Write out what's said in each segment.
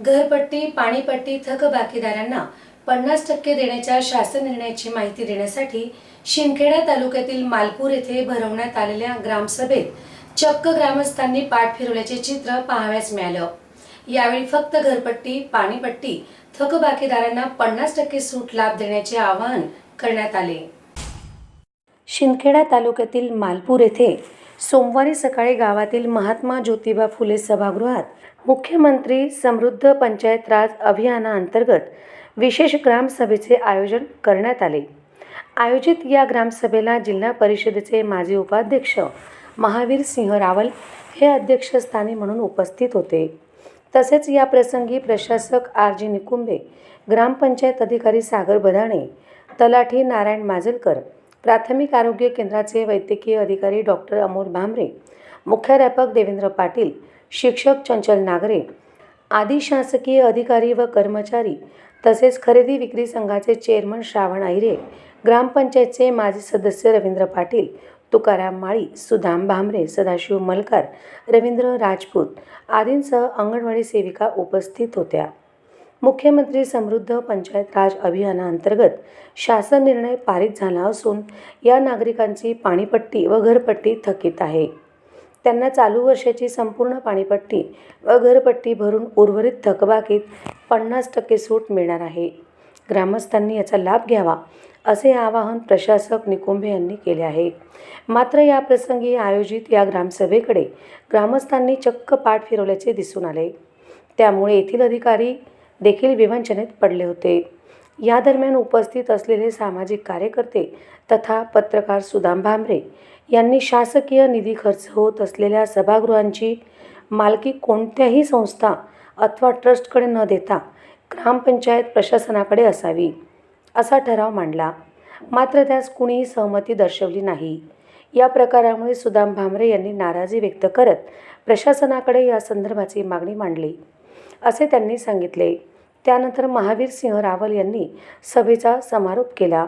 घरपट्टी पाणीपट्टी थकबाकीदारांना पन्नास टक्के देण्याच्या शासन निर्णयाची माहिती देण्यासाठी शिंदखेडा तालुक्यातील मालपूर येथे भरवण्यात आलेल्या ग्रामसभेत चक्क ग्रामस्थांनी पाठ फिरवल्याचे चित्र पाहावयास मिळालं. यावेळी फक्त घरपट्टी पाणीपट्टी थकबाकीदारांना पन्नास टक्के सूट लाभ देण्याचे आवाहन करण्यात आले. शिंदखेडा तालुक्यातील मालपूर येथे सोमवारी सकाळी गावातील महात्मा ज्योतिबा फुले सभागृहात मुख्यमंत्री समृद्ध पंचायत राज अभियानाअंतर्गत विशेष ग्रामसभेचे आयोजन करण्यात आले. आयोजित या ग्रामसभेला जिल्हा परिषदेचे माजी उपाध्यक्ष महावीर सिंह रावल हे अध्यक्षस्थानी म्हणून उपस्थित होते. तसेच या प्रसंगी प्रशासक आर जी निकुंबे ग्रामपंचायत अधिकारी सागर बदाणे तलाठी नारायण माजलकर प्राथमिक आरोग्य केंद्राचे वैद्यकीय अधिकारी डॉक्टर अमोल भांबरे मुख्याध्यापक देवेंद्र पाटील शिक्षक चंचल नागरे आदी शासकीय अधिकारी व कर्मचारी तसेच खरेदी विक्री संघाचे चेअरमन श्रावण अहिरे ग्रामपंचायतचे माजी सदस्य रवींद्र पाटील तुकाराम माळी सुदाम भांबरे सदाशिव मलकार रवींद्र राजपूत आदींसह अंगणवाडी सेविका उपस्थित होत्या. मुख्यमंत्री समृद्ध पंचायत राज अभियानाअंतर्गत शासन निर्णय पारित झाला असून या नागरिकांची पाणीपट्टी व घरपट्टी थकीत आहे. त्यांना चालू वर्षाची संपूर्ण पाणीपट्टी व घरपट्टी भरून उर्वरित थकबाकीत पन्नास टक्के सूट मिळणार आहे. ग्रामस्थांनी याचा लाभ घ्यावा असे आवाहन प्रशासक निकुंभे यांनी केले आहे. मात्र या प्रसंगी आयोजित या ग्रामसभेकडे ग्रामस्थांनी चक्क पाठ फिरवल्याचे दिसून आले. त्यामुळे येथील अधिकारी देखील विवंचनेत पडले होते. या दरम्यान उपस्थित असलेले सामाजिक कार्यकर्ते तथा पत्रकार सुदाम भामरे यांनी शासकीय निधी खर्च होत असलेल्या सभागृहांची मालकी कोणत्याही संस्था अथवा ट्रस्टकडे न देता ग्रामपंचायत प्रशासनाकडे असावी असा ठराव मांडला. मात्र त्यास कुणीही सहमती दर्शवली नाही. या प्रकारामुळे सुदाम भामरे यांनी नाराजी व्यक्त करत प्रशासनाकडे या संदर्भाची मागणी मांडली. असे त्यांनी सांगितले. त्यानंतर महावीर सिंह रावल यांनी सभेचा समारोप केला.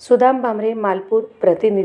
सुदाम भामरे मालपूर प्रतिनिधी